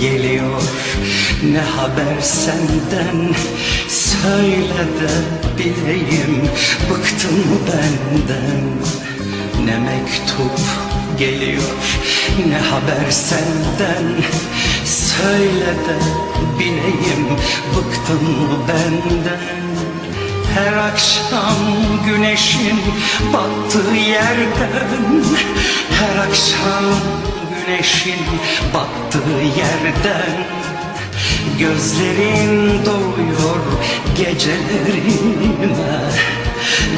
geliyor. Ne haber senden? Söyle de bileyim. Bıktın mı benden? Ne mektup geliyor? Ne haber senden? Söyle de bileyim. Bıktın mı benden? Her akşam güneşin battığı yerden Her akşam güneşin battığı yerden Gözlerin doğuyor gecelerime.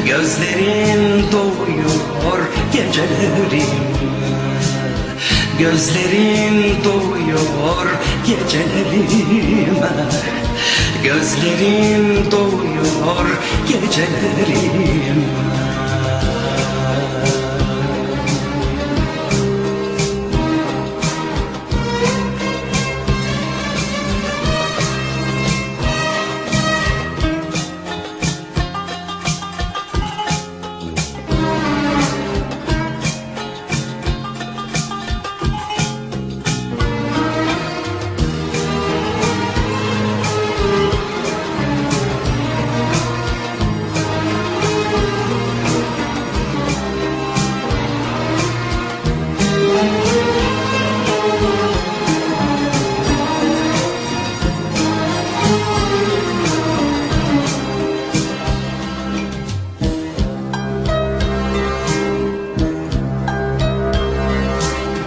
Gözlerin doğuyor gecelerime. Gözlerin doğuyor gecelerime. Gözlerin doğuyor gecelerime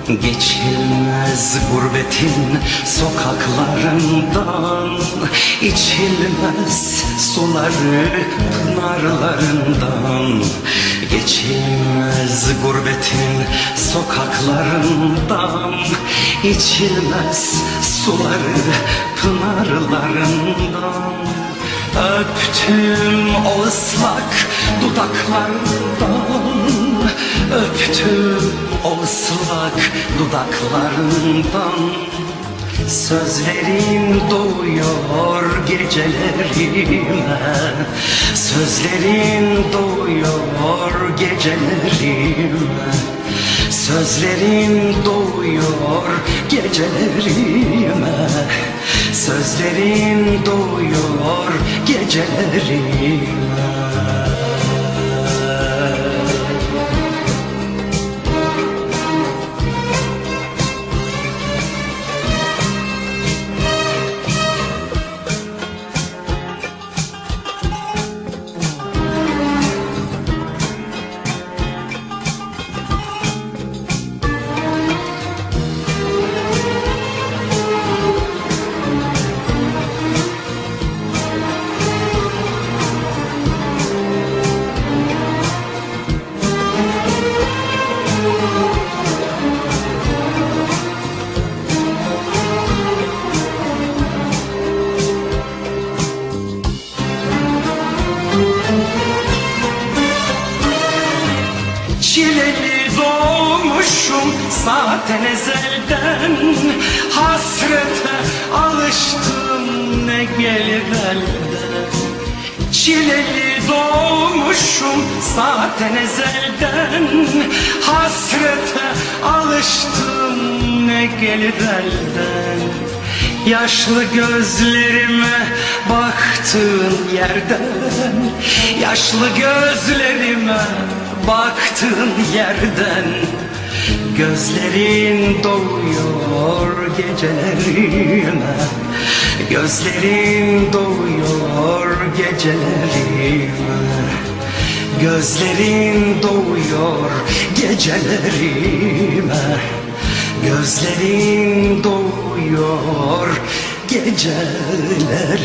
Geçilmez gurbetin sokaklarından içilmez suları pınarlarından Geçilmez gurbetin sokaklarından içilmez suları pınarlarından Öptüm o ıslak dudaklarından Öptüm o ıslak dudaklarından Sözlerin doğuyor gecelerime. Sözlerin doğuyor gecelerime. Sözlerin doğuyor gecelerime. Sözlerin doğuyor gecelerime doğmuşum zaten ezelden. Hasrete alıştım ne gelir elden? Çileli doğmuşum zaten ezelden. Hasrete alıştım ne gelir elden? Yaşlı gözlerime baktığın yerden. Yaşlı gözlerime baktığın yerden Gözlerin doğuyor gecelerime Gözlerin doğuyor gecelerime Gözlerin doğuyor gecelerime Gözlerin doğuyor gecelerime